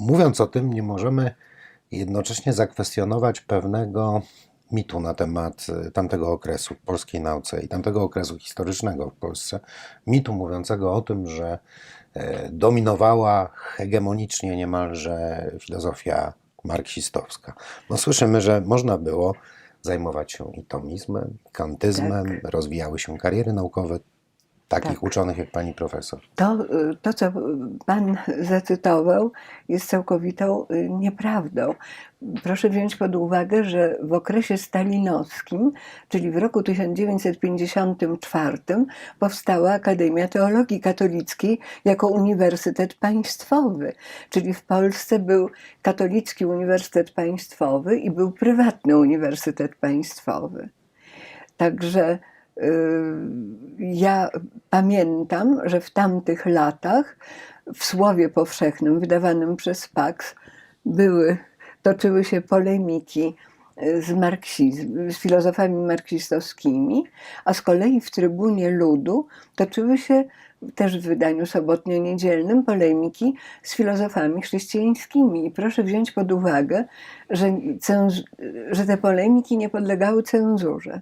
Mówiąc o tym, nie możemy jednocześnie zakwestionować pewnego mitu na temat y, tamtego okresu w polskiej nauce i tamtego okresu historycznego w Polsce. Mitu mówiącego o tym, że e, dominowała hegemonicznie niemalże filozofia marksistowska. No, słyszymy, że można było zajmować się i tomizmem, kantyzmem, rozwijały się kariery naukowe takich Tak. uczonych jak pani profesor. To, y, to, co Pan zacytował, jest całkowitą y, nieprawdą. Proszę wziąć pod uwagę, że w okresie stalinowskim, czyli w roku 1954, powstała Akademia Teologii Katolickiej jako uniwersytet państwowy. Czyli w Polsce był katolicki uniwersytet państwowy i był prywatny uniwersytet państwowy. Także y, ja pamiętam, że w tamtych latach w Słowie Powszechnym wydawanym przez Pax były, toczyły się polemiki y, z, marksizm, z filozofami marksistowskimi, a z kolei w Trybunie Ludu toczyły się też w wydaniu sobotnio-niedzielnym polemiki z filozofami chrześcijańskimi. I proszę wziąć pod uwagę, że, że te polemiki nie podlegały cenzurze.